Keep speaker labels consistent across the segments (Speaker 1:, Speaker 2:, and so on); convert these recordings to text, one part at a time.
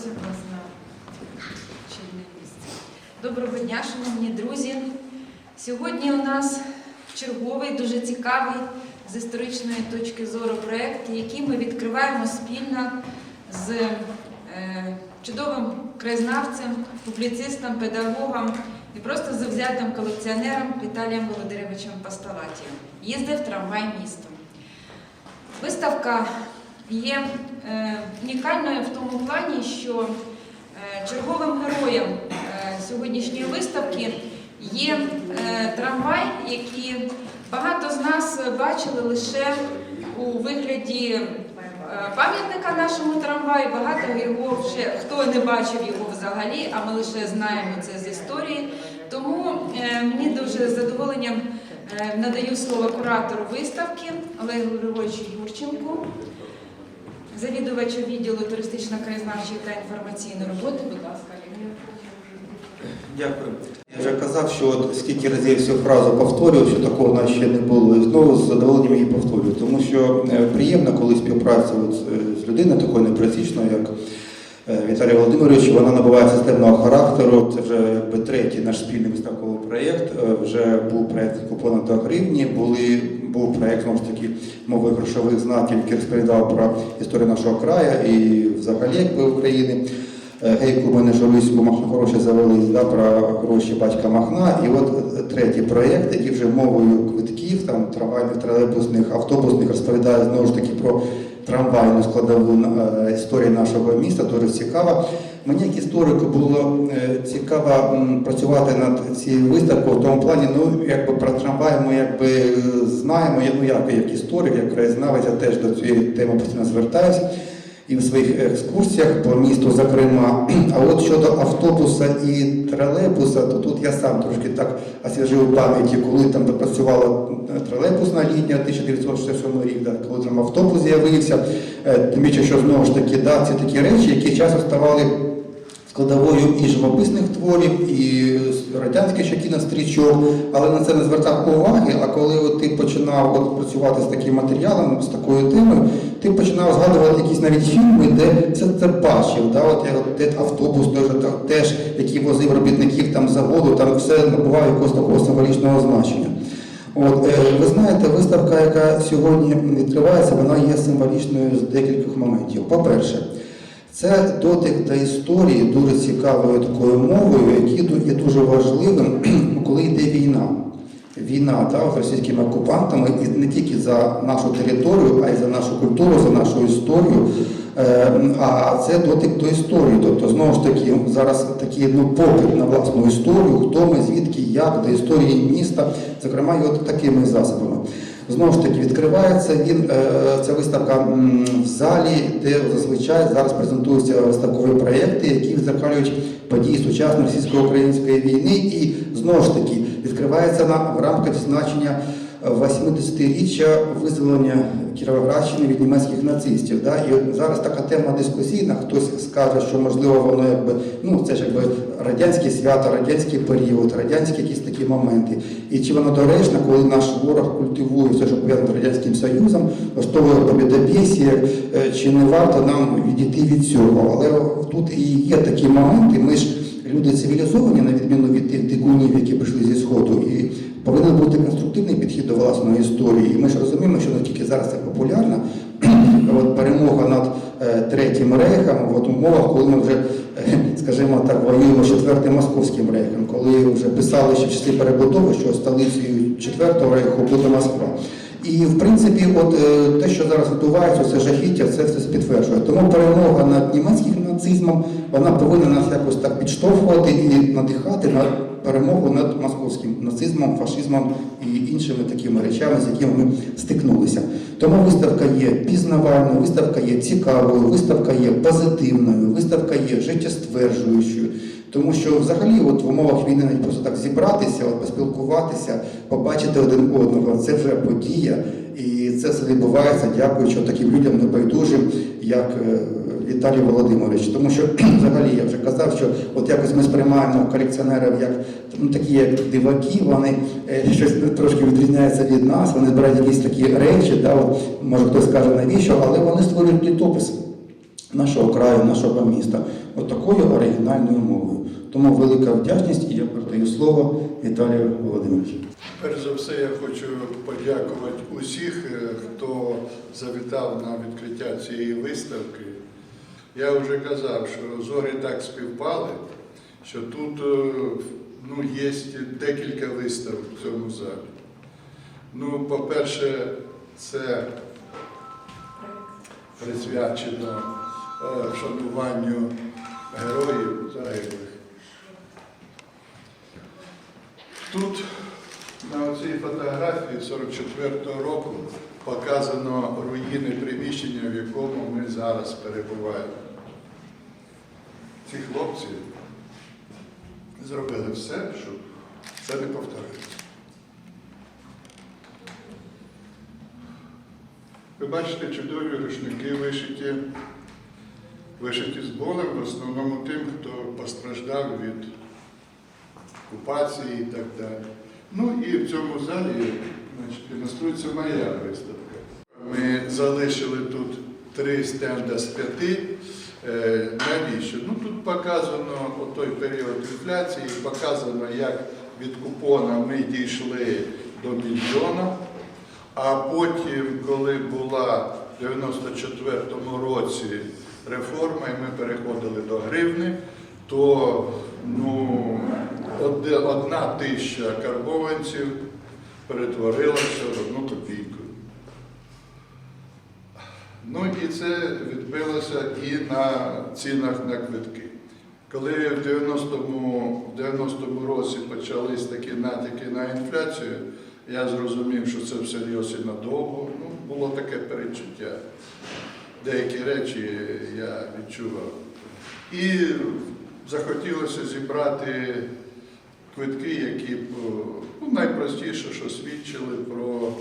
Speaker 1: Просимо вас на чільне місце. Доброго дня, шановні друзі. Сьогодні у нас черговий, дуже цікавий з історичної точки зору проєкт, який ми відкриваємо спільно з е, чудовим краєзнавцем, публіцистом, педагогом і просто завзятим колекціонером Віталієм Володимировичем Пасталатієм. Їздив трамвай містом. Виставка є е, унікальною в тому плані, що е, черговим героєм е, сьогоднішньої виставки є трамвай, який багато з нас бачили лише у вигляді пам'ятника нашому трамваю. Багато його вже хто не бачив його взагалі, а ми лише знаємо це з історії. Тому мені дуже з задоволенням надаю слово куратору виставки Олегу Григорьовичу Юрченку, завідувачу відділу туристично-краєзнавчої та інформаційної роботи. Будь ласка, Олег.
Speaker 2: Дякую. Я вже казав, що от скільки разів цю фразу повторював, що такого у нас ще не було. І знову з задоволенням її повторюю. Тому що е, приємно, коли співпраця от з- людиною такою непересічною, як е, Віталій Володимирович, вона набуває системного характеру. Це вже якби третій наш спільний виставковий проєкт. Е, Вже був проєкт купона до гривні, були, був проєкт знову ж таки мови грошових знаків, який розповідав про історію нашого краю і взагалі якби України. Е, Гейку ми не бо Махна хороші завелись да, про гроші батька Махна. І от е, третій проєкт, який вже мовою квитків, там трамвайних, тролейбусних, автобусних розповідає знову ж таки про трамвайну складову е, історії нашого міста, дуже цікава. Мені як історику було е, цікаво працювати над цією виставкою в тому плані, ну якби про трамвай ми якби е, знаємо, я, ну як, як історик, як краєзнавець, я теж до цієї теми постійно звертаюся і в своїх екскурсіях по місту, зокрема. А от щодо автобуса і тролейбуса, то тут я сам трошки так освіжив пам'яті, коли там працювала тролейбусна лінія 1967 рік, да, коли там автобус з'явився, Е, тим більше, що знову ж таки, да, це такі речі, які часто ставали складовою і живописних творів, і радянських ще кінострічок, але на це не звертав уваги. А коли от ти починав от працювати з таким матеріалом, з такою темою, ти починав згадувати якісь навіть фільми, де це це бачив. Да? От, от, де автобус теж, який возив робітників там заводу, там все набуває якогось такого символічного значення. От, е, ви знаєте, виставка, яка сьогодні відкривається, вона є символічною з декількох моментів. По-перше, це дотик до історії дуже цікавою такою мовою, який є дуже важливим, коли йде війна. Війна та, з російськими окупантами і не тільки за нашу територію, а й за нашу культуру, за нашу історію. Е, А це дотик до історії. Тобто, знову ж таки, зараз такий ну, попит на власну історію, хто ми, звідки, як, до історії міста, зокрема, і от такими засобами. Знову ж таки, відкривається він, е, ця виставка в залі, де зазвичай зараз презентуються виставкові проєкти, які відзеркалюють події сучасної російсько-української війни. І знову ж таки відкривається на в рамках значення 80-річчя визволення Кіровоградщини від німецьких нацистів. Да? І зараз така тема дискусійна. Хтось скаже, що можливо воно якби ну це ж якби радянське свято, радянський період, радянські якісь такі моменти. І чи воно доречно, коли наш ворог культивує все, що пов'язано з радянським союзом, влаштовує побідобєсія, е, чи не варто нам відійти від цього? Але тут і є такі моменти. Ми ж люди цивілізовані, на відміну від тих дикунів, які прийшли зі сходу, і повинен бути конструктивний підхід до власної історії. І ми ж розуміємо, що не тільки зараз це популярно. От перемога над е, третім рейхом, в умовах, коли ми вже, е, скажімо так, воюємо четвертим московським рейхом, коли вже писали ще в числі перебудови, що столицею четвертого рейху буде Москва. І в принципі, от е, те, що зараз відбувається, це жахіття, це все підтверджує. Тому перемога над німецьким нацизмом вона повинна нас якось так підштовхувати і надихати на перемогу над московським нацизмом, фашизмом і іншими такими речами, з якими ми стикнулися. Тому виставка є пізнавальною, виставка є цікавою, виставка є позитивною, виставка є життєстверджуючою. Тому що взагалі от в умовах війни навіть просто так зібратися, от, поспілкуватися, побачити один одного, це вже подія. І це все відбувається, дякуючи таким людям небайдужим, як е, Віталій Володимирович. Тому що взагалі я вже казав, що от якось ми сприймаємо колекціонерів як ну, такі як диваки, вони е, щось трошки відрізняються від нас, вони збирають якісь такі речі, да, от, може хтось скаже навіщо, але вони створюють літописи. нашого краю, нашого міста, от такою оригінальною мовою. Тому велика вдячність і я передаю слово Віталію Володимировичу.
Speaker 3: Перш за все, я хочу подякувати усіх, е, хто завітав на відкриття цієї виставки. Я вже казав, що зорі так співпали, що тут е, ну, є декілька виставок в цьому залі. Ну, по-перше, це присвячено е, вшануванню героїв загиблих. Тут на цій фотографії 44-го року показано руїни приміщення, в якому ми зараз перебуваємо. Ці хлопці зробили все, щоб це не повторилося. Ви бачите чудові рушники вишиті, вишиті з болем, в основному тим, хто постраждав від окупації і так далі. Ну і в цьому залі демонструється моя виставка. Ми залишили тут три стенда з п'яти. Е, Навіщо? Ну тут показано той період інфляції, показано, як від купона ми дійшли до мільйона. А потім, коли була в 94-му році реформа, і ми переходили до гривни, то ну, одна тисяча карбованців перетворилася в одну копійку. Ну і це відбилося і на цінах на квитки. Коли в 90-му, в 90-му році почались такі натяки на інфляцію, я зрозумів, що це всерйоз і надовго. Ну, було таке перечуття. Деякі речі я відчував. І захотілося зібрати квитки, які б ну, найпростіше, що свідчили про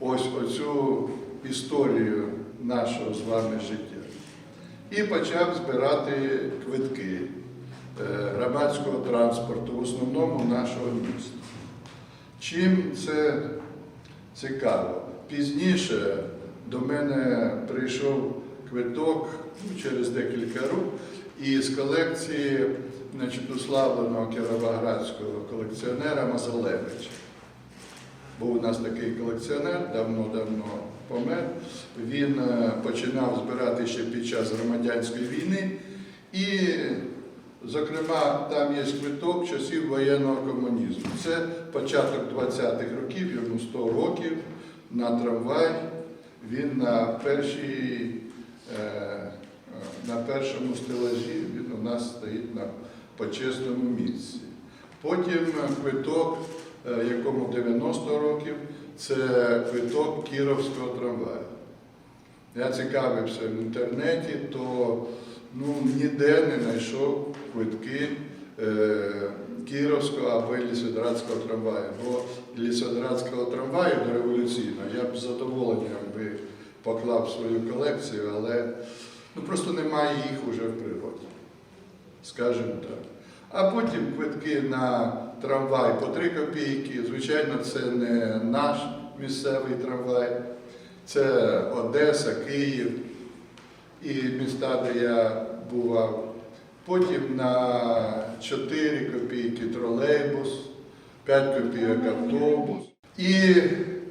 Speaker 3: ось оцю історію нашого з вами життя. І почав збирати квитки е, громадського транспорту, в основному нашого міста. Чим це цікаво? Пізніше до мене прийшов квиток ну, через декілька років із колекції значить, уславленого кіровоградського колекціонера Мазалевича. Був у нас такий колекціонер, давно-давно помер. Він е, починав збирати ще під час громадянської війни. І, зокрема, там є квиток часів воєнного комунізму. Це початок 20-х років, йому 100 років на трамвай. Він на першій, е, е, на першому стелажі, він у нас стоїть на почесному місці. Потім квиток, якому 90 років, це квиток Кіровського трамваю. Я цікавився в інтернеті, то ну, ніде не знайшов квитки е, Кіровського або Лісодрадського трамваю. Бо Лісодрадського трамваю до революційного я б з задоволенням би поклав свою колекцію, але ну, просто немає їх уже в природі, скажімо так. А потім квитки на трамвай по 3 копійки. Звичайно, це не наш місцевий трамвай, це Одеса, Київ і міста, де я бував. Потім на 4 копійки тролейбус, 5 копійок автобус. І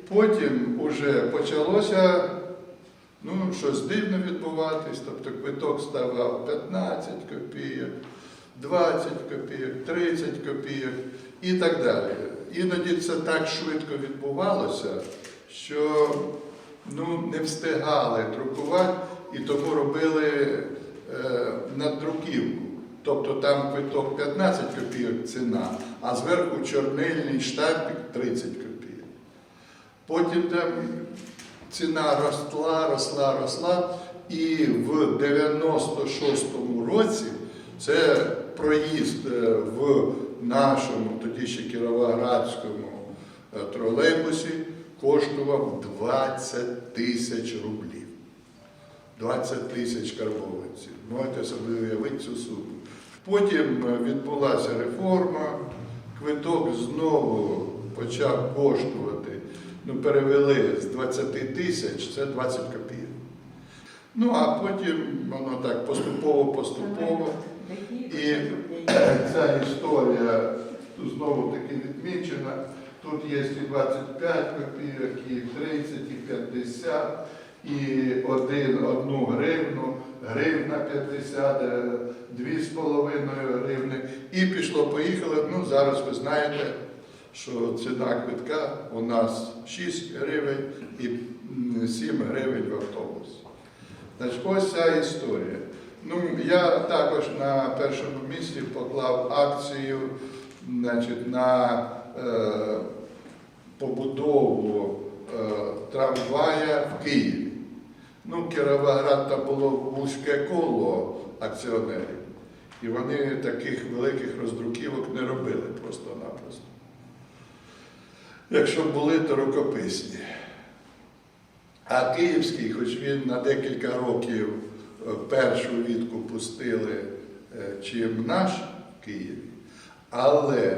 Speaker 3: потім вже почалося ну, щось дивно відбуватись, тобто квиток ставав 15 копійок. 20 копійок, 30 копійок і так далі. Іноді це так швидко відбувалося, що ну, не встигали друкувати і тому робили е, наддруківку. Тобто там квиток 15 копійок ціна, а зверху чорнильний штампик 30 копійок. Потім там ціна росла, росла, росла, і в 96-му році це проїзд е, в нашому, тоді ще Кіровоградському е, тролейбусі коштував 20 тисяч рублів. 20 тисяч карбованців. Можете собі уявити цю суму. Потім е, відбулася реформа, квиток знову почав коштувати, ну, перевели з 20 тисяч, це 20 копійок. Ну а потім воно так поступово-поступово. І ця історія знову таки відмічена. Тут є і 25 копійок, і 30, і 50, і один, одну гривну, гривна 50, е, дві з половиною гривни. І пішло-поїхало. Ну, зараз ви знаєте, що ціна квитка у нас 6 гривень і 7 гривень в автобусі. Значить, ось ця історія. Ну, я також на першому місці поклав акцію значить, на е, побудову е, трамвая в Києві. Ну, Кіровоград там було вузьке коло акціонерів, і вони таких великих роздруківок не робили просто-напросто. Якщо були, то рукописні. А Київський, хоч він на декілька років першу відку пустили, е, чим наш в Києві, але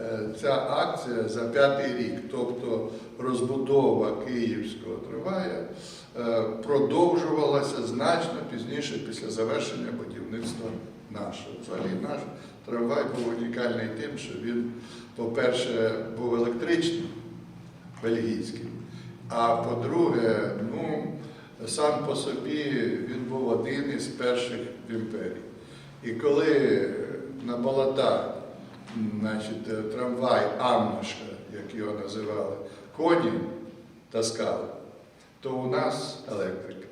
Speaker 3: е, ця акція за п'ятий рік, тобто розбудова київського трамвая, е, продовжувалася значно пізніше після завершення будівництва нашого. Взагалі наш трамвай був унікальний тим, що він, по-перше, був електричним, бельгійським. А по-друге, ну, сам по собі він був один із перших в імперії. І коли на болотах, значить, трамвай Аммаша, як його називали, коні таскали, то у нас електрика.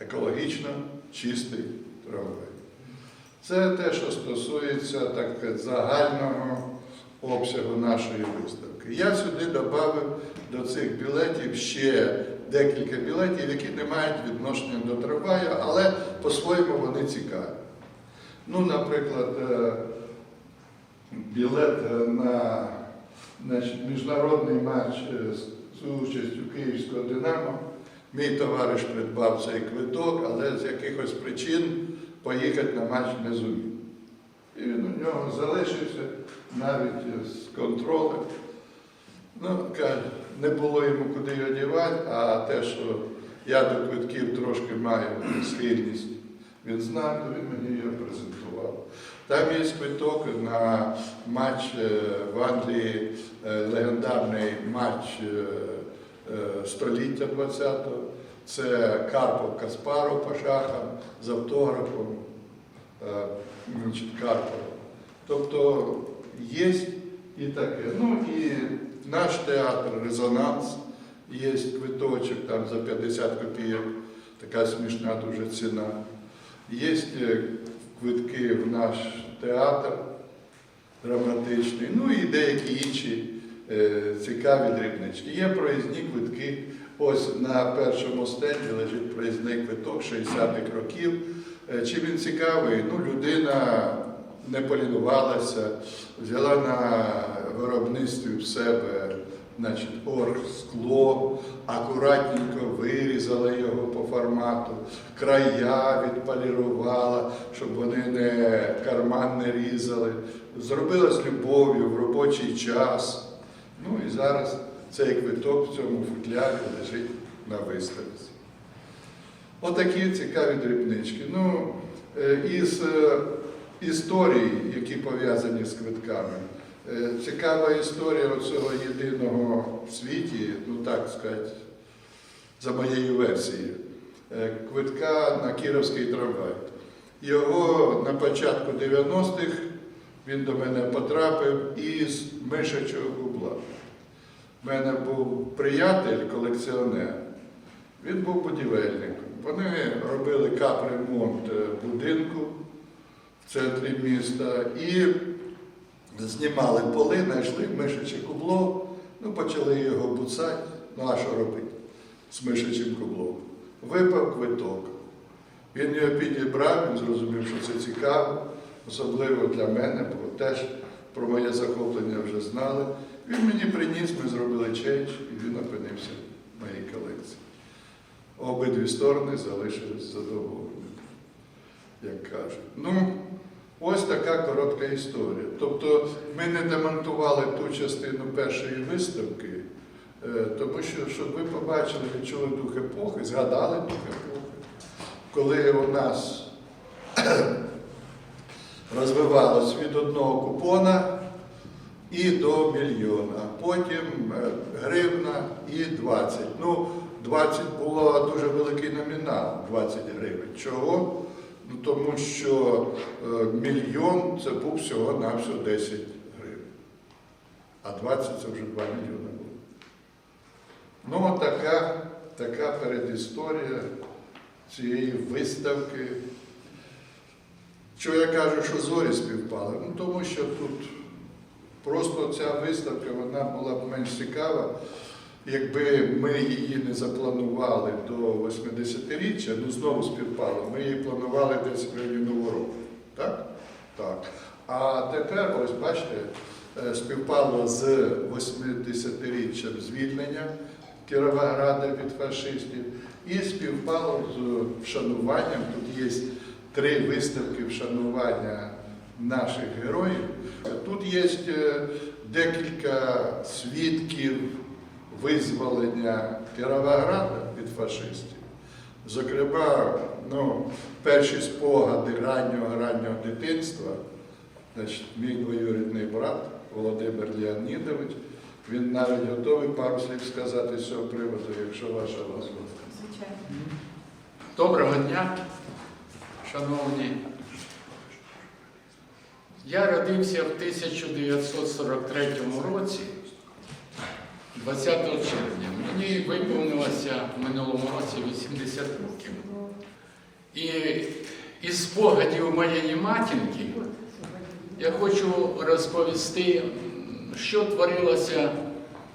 Speaker 3: Екологічно чистий трамвай. Це те, що стосується так, загального обсягу нашої виставки. Я сюди додав до цих білетів ще декілька білетів, які не мають відношення до трамваю, але по-своєму вони цікаві. Ну, наприклад, е, білет е, на значить, міжнародний матч е, з участю Київського Динамо. Мій товариш придбав цей квиток, але з якихось причин поїхати на матч не зумів. І він у нього залишився навіть з контролем. Ну, каже, не було йому куди його а те, що я до квитків трошки маю схильність, він знав, то він мені його презентував. Там є квиток на матч е, в Англії, е, легендарний матч е, століття 20-го. Це Карпов Каспаров по шахам з автографом Карпова. Тобто є і таке. Ну і наш театр Резонанс, є квиточок там за 50 копійок, така смішна дуже ціна. Є е, квитки в наш театр драматичний, ну і деякі інші е, цікаві дрібнички. Є проїзні квитки. Ось на першому стенді лежить проїзний квиток 60-х років. Е, Чим він цікавий? Ну, людина не полінувалася, взяла на виробництві в себе значить, оргскло, акуратненько вирізала його по формату, края відполірувала, щоб вони не карман не різали. Зробила з любов'ю в робочий час. Ну і зараз цей квиток в цьому футлярі лежить на виставці. Отакі цікаві дрібнички. Ну, е, із історій, які пов'язані з квитками. Е, Цікава історія цього єдиного в світі, ну так сказати, за моєю версією, е, квитка на Кіровський трамвай. Його на початку 90-х він до мене потрапив із мишачого губла. У мене був приятель, колекціонер, він був будівельником. Вони робили капремонт е, будинку в центрі міста і знімали поли, знайшли мишаче кубло, ну почали його буцати. Ну а що робити з мишачим кублом? Випав квиток. Він його підібрав, він зрозумів, що це цікаво, особливо для мене, бо теж про моє захоплення вже знали. Він мені приніс, ми зробили ченч, і він опинився в моїй колекції. Обидві сторони залишились задоволені, як кажуть. Ну, ось така коротка історія. Тобто ми не демонтували ту частину першої виставки, Е, Тому що, щоб ви побачили, відчули дух епохи, згадали дух епохи, коли у нас розвивалось від одного купона і до мільйона. Потім е, гривна і 20. Ну, 20 було дуже великий номінал 20 гривень. Чого? Ну, тому що е, мільйон це був всього-навсього 10 гривень. А 20 це вже 2 мільйони було. Ну, така, така передісторія цієї виставки. Що я кажу, що зорі співпали? Ну, тому що тут просто ця виставка вона була б менш цікава, якби ми її не запланували до 80-річчя, ну знову співпало. Ми її планували десь в районі Нового року. Так? Так. А тепер, ось бачите, е, співпало з 80-річчям звільнення Кіровограда від фашистів і співпало з вшануванням. Тут є три виставки вшанування наших героїв. Тут є е, декілька свідків визволення Кіровограда від фашистів. Зокрема, ну, перші спогади раннього раннього дитинства, значить, мій двоюрідний брат Володимир Леонідович, він навіть готовий пару слів сказати з цього приводу, якщо ваша ласка.
Speaker 1: Звичайно.
Speaker 4: Доброго дня, шановні. Я родився в 1943 році, 20 червня. Мені виповнилося в минулому році 80 років. І із спогадів моєї матінки я хочу розповісти, що творилося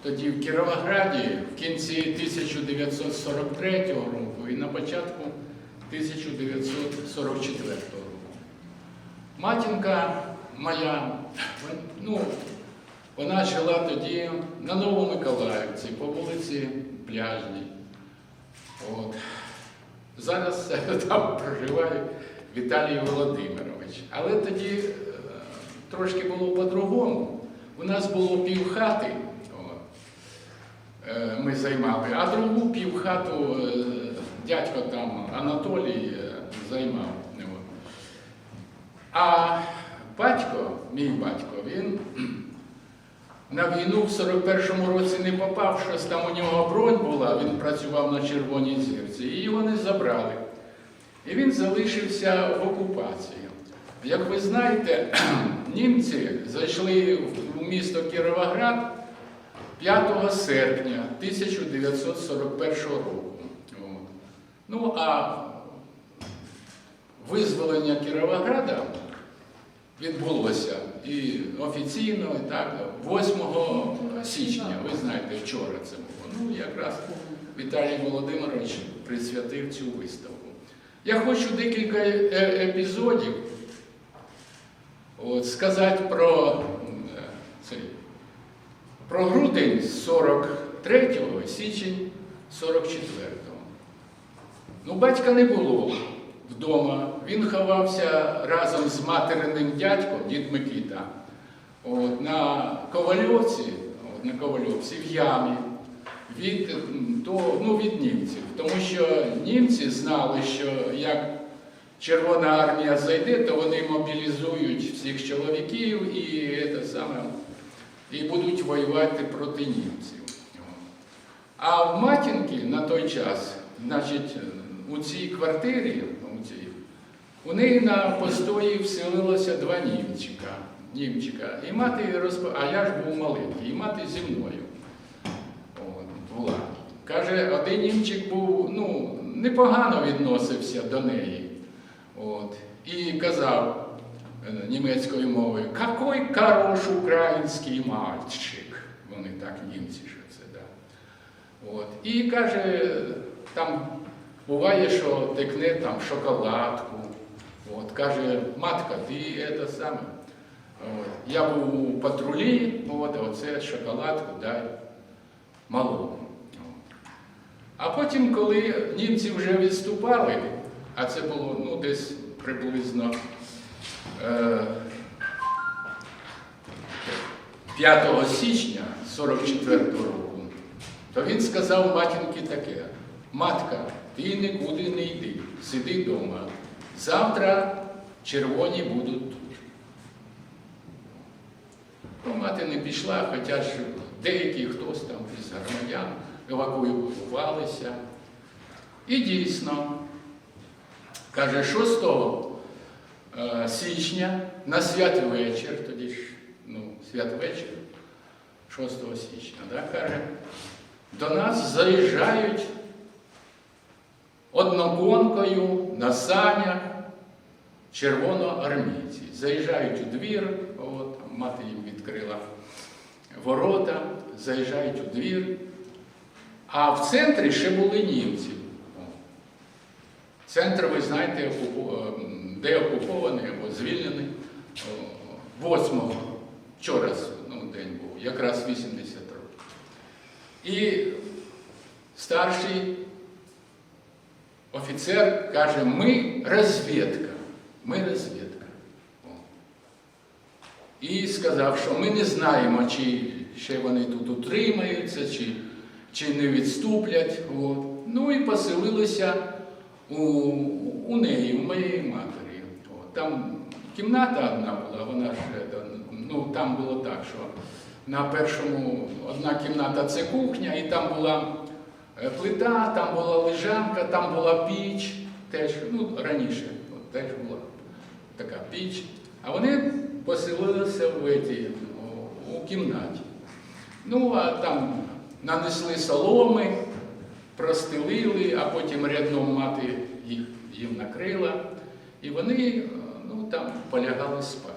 Speaker 4: тоді в Кіровограді в кінці 1943 року і на початку 1944 року. Матінка моя, ну, вона жила тоді на Новомиколаївці, по вулиці Пляжній. От. Зараз там проживає Віталій Володимирович. Але тоді е, трошки було по-другому. У нас було півхати, е, ми займали, а другу півхату е, дядько там Анатолій займав. А батько, мій батько, він на війну в 41-му році не попав, щось там у нього бронь була, він працював на Червоній зірці, і його не забрали. І він залишився в окупації. Як ви знаєте, німці зайшли в місто Кіровоград 5 серпня 1941 року. Ну а визволення Кіровограда відбулося і офіційно, так, 8 січня, ви знаєте, вчора це було. Ну, якраз Віталій Володимирович присвятив цю виставку. Я хочу декілька е- епізодів от, сказати про, е, цей, про грудень 43-го січень 44-го. Ну, батька не було вдома. Він ховався разом з материним дядьком, дід Микита, от, на Ковальовці, от, на Ковальовці в ямі від, то, ну, від німців. Тому що німці знали, що як Червона армія зайде, то вони мобілізують всіх чоловіків і, це саме, і будуть воювати проти німців. А в матінки на той час, значить, у цій квартирі, у, неї на постої вселилося два німчика. німчика. І мати розп... А я ж був маленький, і мати зі мною От, була. Каже, один німчик був, ну, непогано відносився до неї. От, і казав е, німецькою мовою, какой хорош український мальчик. Вони так німці, що це, да. От. І каже, там буває, що текне там шоколадку. От, каже, матка, ти це саме. От. Я був у патрулі, от, оце шоколадку дай малому. А потім, коли німці вже відступали, а це було ну, десь приблизно е, 5 січня 44 року, то він сказав матінки таке: матка, ти нікуди не йди, сиди вдома. Завтра червоні будуть тут. Ну, мати не пішла, хоча ж деякі хтось там із громадян евакуювалися. І дійсно, каже, 6 е, січня на святвечір, тоді ж, ну, святвечір, 6 січня, да, каже, до нас заїжджають одноконкою на санях червоноармійці. Заїжджають у двір, от, мати їм відкрила ворота, заїжджають у двір. А в центрі ще були німці. Центр, ви знаєте, ем, де окупований або звільнений 8-го. Вчора ну, день був, якраз 80 років. І старший офіцер каже, ми розвідка. Ми розвідка. О. І сказав, що ми не знаємо, чи ще вони тут утримаються, чи, чи не відступлять. От. Ну і поселилися у, у неї, у моєї матері. От. Там кімната одна була, вона ж е, ну, там було так, що на першому одна кімната це кухня, і там була плита, там була лежанка, там була піч, теж, ну, раніше от, теж була така піч. А вони поселилися в еті, у, кімнаті. Ну, а там нанесли соломи, простелили, а потім рядном мати їх їм накрила. І вони е, ну, там полягали спати.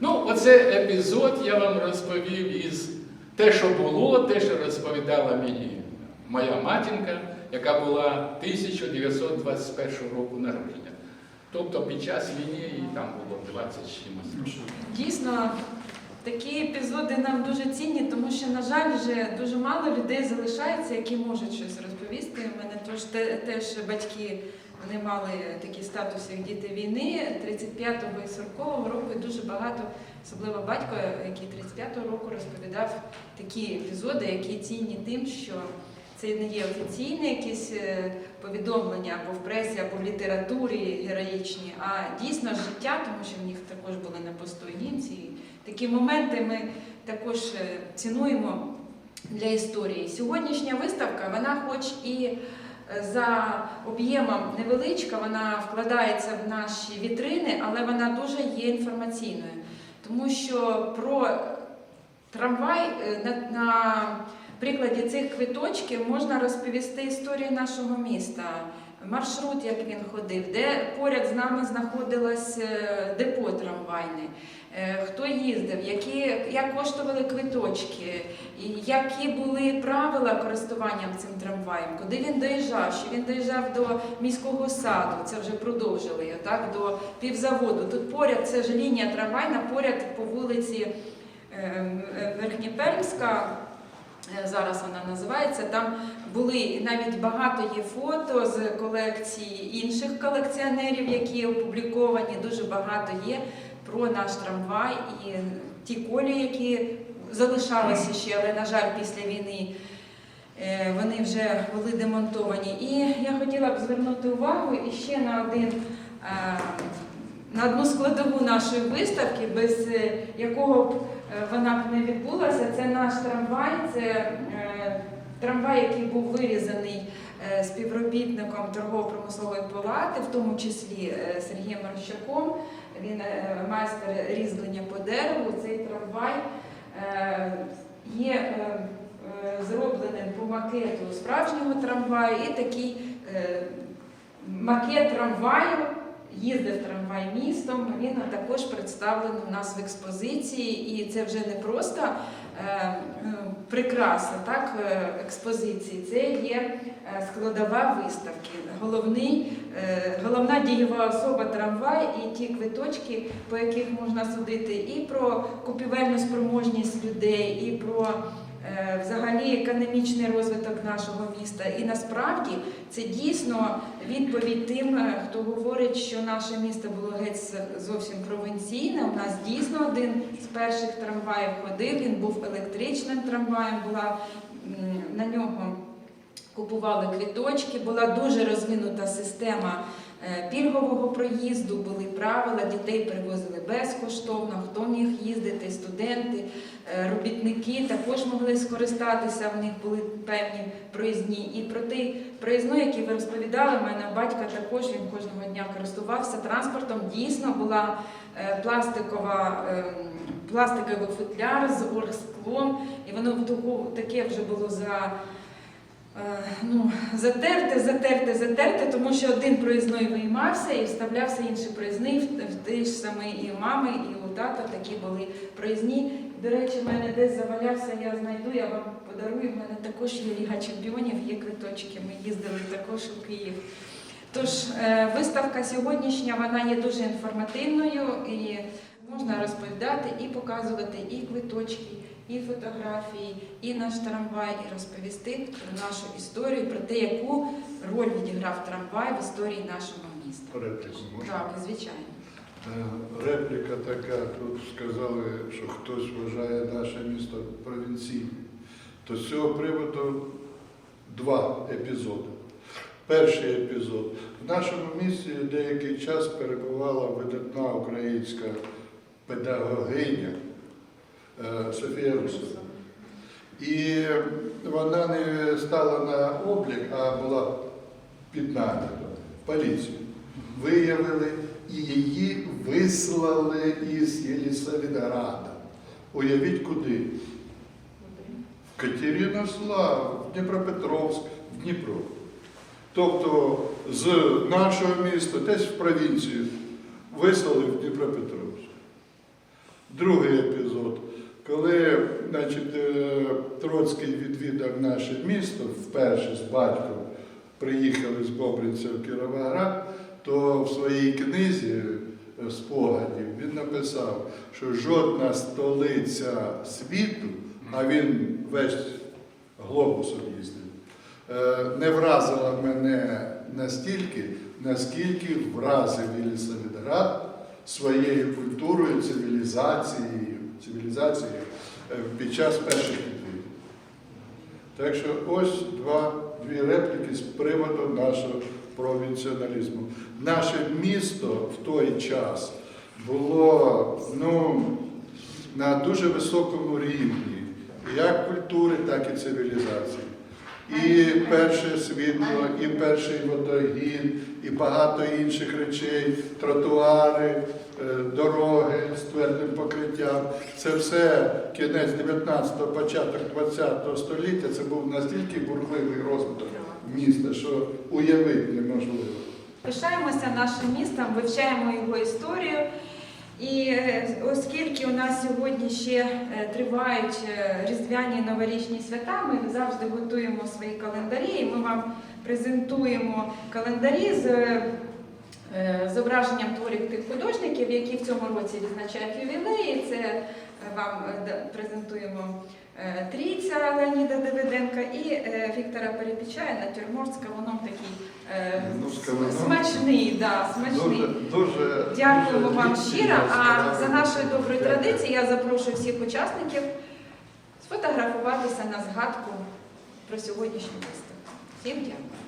Speaker 4: Ну, оце епізод я вам розповів із те, що було, те, що розповідала мені моя матінка, яка була 1921 року народження. Тобто під час війни їй там було 20 з чимось.
Speaker 1: Дійсно, такі епізоди нам дуже цінні, тому що, на жаль, вже дуже мало людей залишається, які можуть щось розповісти. У мене тож те- теж батьки вони мали такі статуси, як діти війни 35-го і 40-го року. І дуже багато, особливо батько, який 35-го року розповідав такі епізоди, які цінні тим, що це не є офіційне якісь е, повідомлення або в пресі, або в літературі героїчні, а дійсно життя, тому що в них також були на посту такі моменти ми також е, цінуємо для історії. Сьогоднішня виставка, вона хоч і е, за об'ємом невеличка, вона вкладається в наші вітрини, але вона дуже є інформаційною. Тому що про трамвай на, на прикладі цих квиточків можна розповісти історію нашого міста, маршрут, як він ходив, де поряд з нами знаходилось е, депо трамвайне, е, хто їздив, які, як коштували квиточки, які були правила користування цим трамваєм, куди він доїжджав, що він доїжджав до міського саду, це вже продовжили так, до півзаводу. Тут поряд це ж лінія трамвайна, поряд по вулиці е, Верхнєпельська. Е, Зараз вона називається. Там були навіть багато є фото з колекції інших колекціонерів, які опубліковані. Дуже багато є про наш трамвай і ті колії, які залишалися ще, але на жаль, після війни. е, Вони вже були демонтовані. І я хотіла б звернути увагу іще на один е, на одну складову нашої виставки, без е, якого б е, вона б не відбулася. Це наш трамвай, це е, трамвай, який був вирізаний е, співробітником торгово-промислової палати, в тому числі е, Сергієм Марщаком. Він е, майстер різьблення по дереву. Цей трамвай е, є е, е, зробленим по макету справжнього трамваю і такий е, макет трамваю. Їздив трамвай містом, він також представлений у нас в експозиції, і це вже не просто е, е, прикраса так, е, експозиції, це є е, складова виставки. Головний, е, головна дієва особа трамвай і ті квиточки, по яких можна судити і про купівельну спроможність людей, і про взагалі економічний розвиток нашого міста. І насправді це дійсно відповідь тим, е, хто говорить, що наше місто було геть зовсім провінційне. У нас дійсно один з перших трамваїв ходив. Він був електричним трамваєм. Була на нього купували квіточки, була дуже розвинута система е, пільгового проїзду, були правила, дітей привозили безкоштовно, хто міг їздити, студенти, е, робітники також могли скористатися, в них були певні проїзні. І про той проїзну, який ви розповідали, в мене батька також він кожного дня користувався транспортом. Дійсно була е, пластикова. ем, Пластиковий футляр з оргсклом, і воно в таке вже було за е, ну, затерте, затерте, затерте, тому що один проїзний виймався і вставлявся інший проїзний, в, в ті ж самі і у мами, і у тата такі були проїзні. До речі, в мене десь завалявся, я знайду, я вам подарую. В мене також є Ліга чемпіонів, є квиточки. Ми їздили також у Київ. Тож е, виставка сьогоднішня вона є дуже інформативною і можна розповідати і показувати і квиточки, і фотографії, і наш трамвай, і розповісти про нашу історію, про те, яку роль відіграв трамвай в історії нашого міста.
Speaker 3: Репліку можна?
Speaker 1: Так, звичайно.
Speaker 3: Е, Репліка така, тут сказали, що хтось вважає наше місто провінційним. То з цього приводу два епізоди. Перший епізод. В нашому місті деякий час перебувала видатна українська педагогиня Софія Русова. І вона не стала на облік, а була під наглядом поліцію. Виявили і її вислали із Єлісаветграда. Уявіть куди? В Катеринослав, в Дніпропетровськ, в Дніпро. Тобто з нашого міста, десь в провінцію, вислали в Дніпропетровськ. Другий епізод. Коли значить, е, Троцький відвідав наше місто, вперше з батьком приїхали з Бобринця в Кіровоград, то в своїй книзі е, спогадів він написав, що жодна столиця світу, а він весь глобус об'їздив, е, не вразила мене настільки, наскільки вразив Єлісаветград своєю культурою, цивілізацією, цивілізацією е, під час перших відвідів. Так що ось два, дві репліки з приводу нашого провінціоналізму. Наше місто в той час було ну, на дуже високому рівні, як культури, так і цивілізації. І перше світло, і перший водогін, і багато інших речей, тротуари, е, дороги з твердим покриттям. Це все кінець 19-го, початок 20-го століття. Це був настільки бурхливий розвиток міста, що уявити неможливо.
Speaker 1: Пишаємося нашим містом, вивчаємо його історію. І е, оскільки у нас сьогодні ще е, тривають е, різдвяні новорічні свята, ми завжди готуємо свої календарі, і ми вам презентуємо календарі з зображенням творів тих художників, які в цьому році відзначають ювілеї. Це вам презентуємо Трійця Леоніда Давиденка і е, Віктора Перепічая на з кавуном такий е,
Speaker 3: Ну,
Speaker 1: смачний, да, смачний.
Speaker 3: Дуже, дуже,
Speaker 1: Дякуємо
Speaker 3: дуже
Speaker 1: вам щиро. А за нашою доброю традицією я запрошую всіх учасників сфотографуватися на згадку про сьогоднішню виставку. Всім дякую.